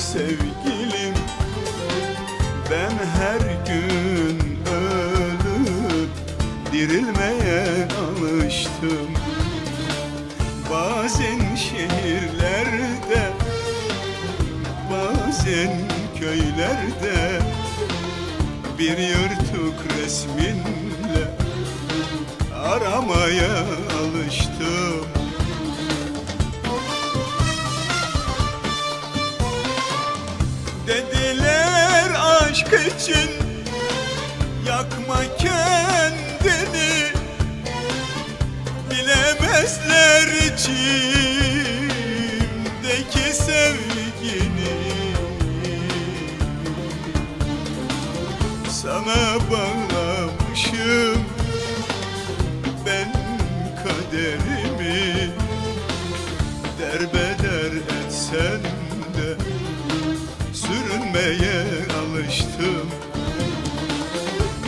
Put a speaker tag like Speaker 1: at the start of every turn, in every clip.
Speaker 1: sevgilim. Ben her gün ölüp dirilmeye alıştım. Bazen şehirlerde bazen köylerde Bir yırtık resminle aramaya alıştım aşk için yakma kendini. Bilemezler içimdeki sevgini. Sana bağlamışım ben kaderimi. Derbeder etsen de sürünmeye alıştım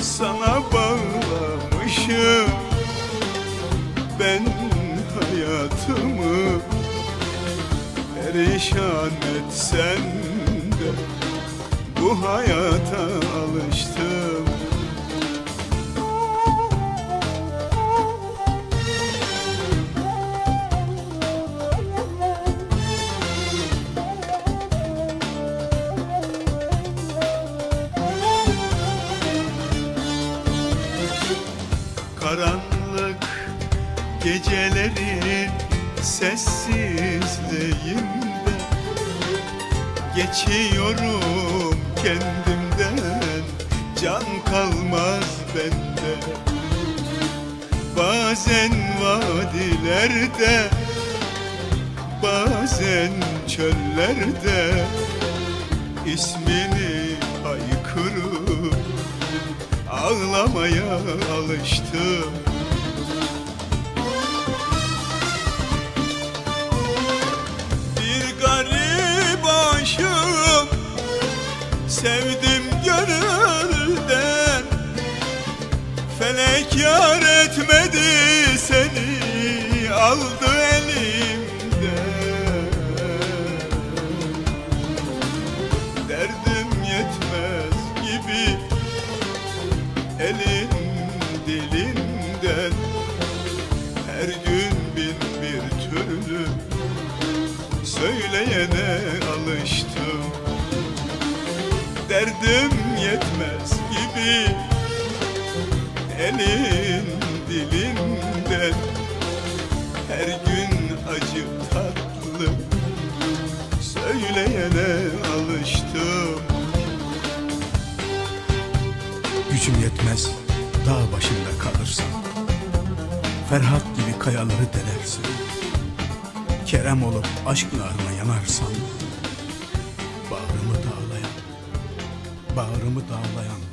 Speaker 1: Sana bağlamışım ben hayatımı. Perişan etsen de bu hayata alıştım Geçiyorum kendimden. Can kalmaz bende. Bazen vadilerde bazen çöllerde ismini haykırıp ağlamaya alıştım Sevdim gönülden. Felek yar etmedi seni Aldı elimden Derdim yetmez gibi. Elin dilinden Her gün acı tatlı söyleyene alıştım.
Speaker 2: Gücüm yetmez dağ başında kalırsam. Ferhat gibi kayaları delersin Kerem olup aşk narına yanarsan Bağrımı dağlayan Bağrımı dağlayan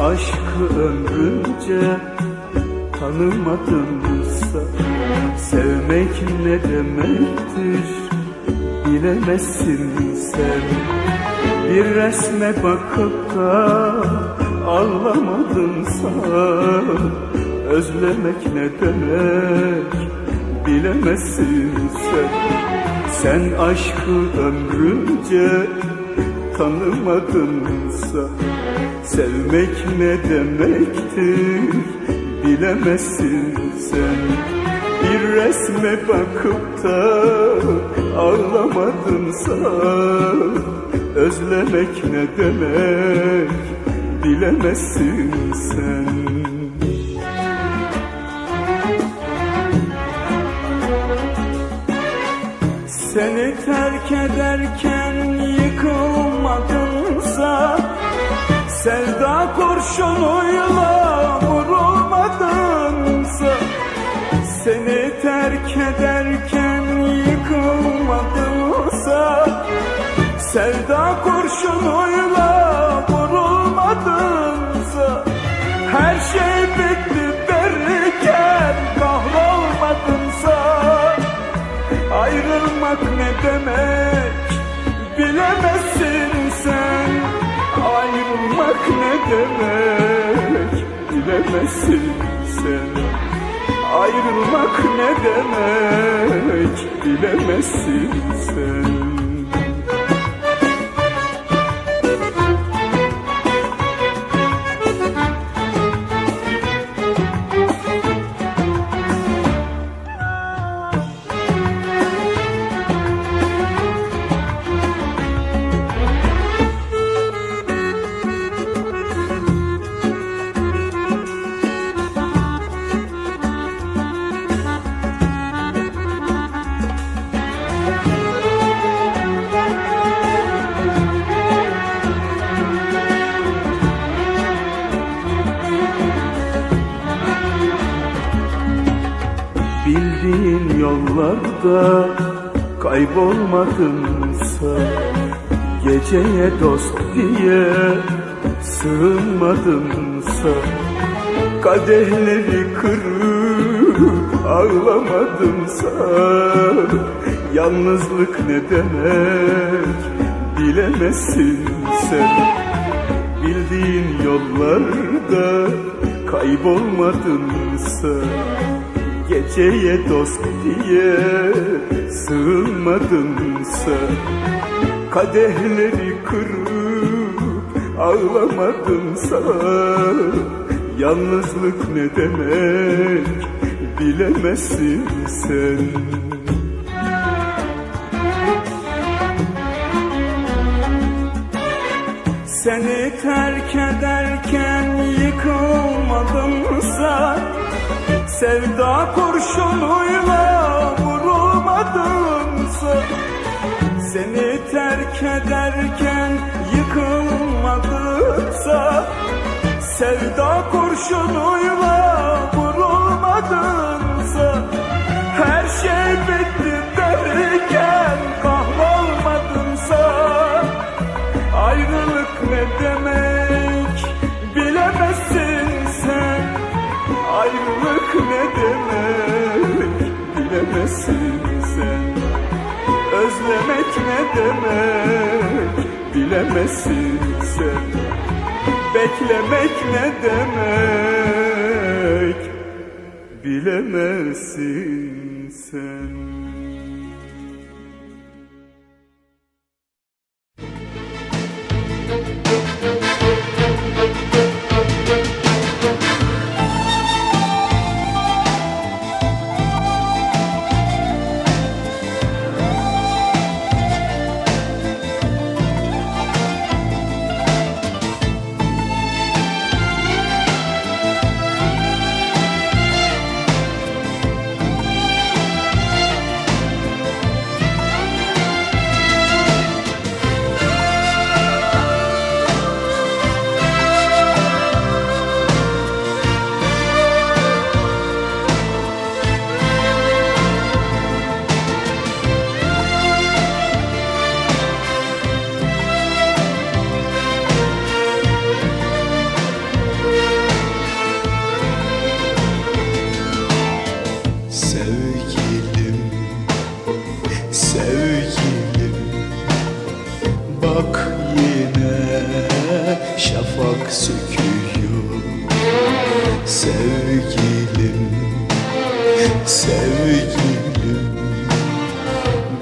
Speaker 1: aşkı ömrünce tanımadınsa Sevmek ne demektir bilemezsin sen. Bir resme bakıp da ağlamadınsa Özlemek ne demek bilemezsin sen. Sen aşkı ömrünce tanımadınsa Sevmek ne demektir? Bilemezsin sen. Bir resme bakıp da ağlamadınsa Özlemek ne demek? Bilemezsin sen. Seni terk ederken yıkılmadınsa Kurşunuyla vurulmadınsa Seni terk ederken yıkılmadınsa Sevda kurşunuyla vurulmadınsa Her şey bitti ne demek? Bilemezsin sen. Ayrılmak ne demek? Bilemezsin sen yollarda kaybolmadınsa Geceye dost diye sığınmadınsa Kadehleri kırıp ağlamadınsa Yalnızlık ne demek bilemezsin sen. Bildiğin yollarda kaybolmadınsa Geceye dost diye sığınmadınsa Kadehleri kırıp ağlamadınsa Yalnızlık ne demek bilemezsin sen. Seni terk ederken yıkılmadımsa Sevda kurşunuyla vurulmadımsa Seni terk ederken yıkılmadımsa Sevda kurşunuyla bilemezsin sen Özlemek ne demek bilemezsin sen Beklemek ne demek bilemezsin sen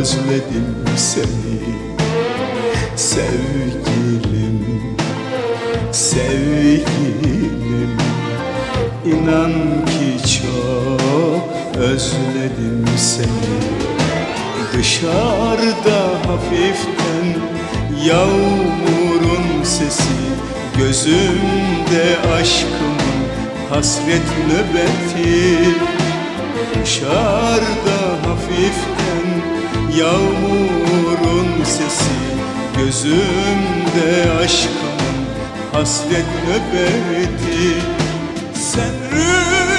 Speaker 3: özledim seni. Sevgilim, sevgilim. İnan ki çok özledim seni. Dışarıda hafiften yağmurun sesi Gözümde aşkımın hasret nöbeti. Dışarıda yağmurun sesi Gözümde aşkımın hasret nöbeti. Sen rüyalar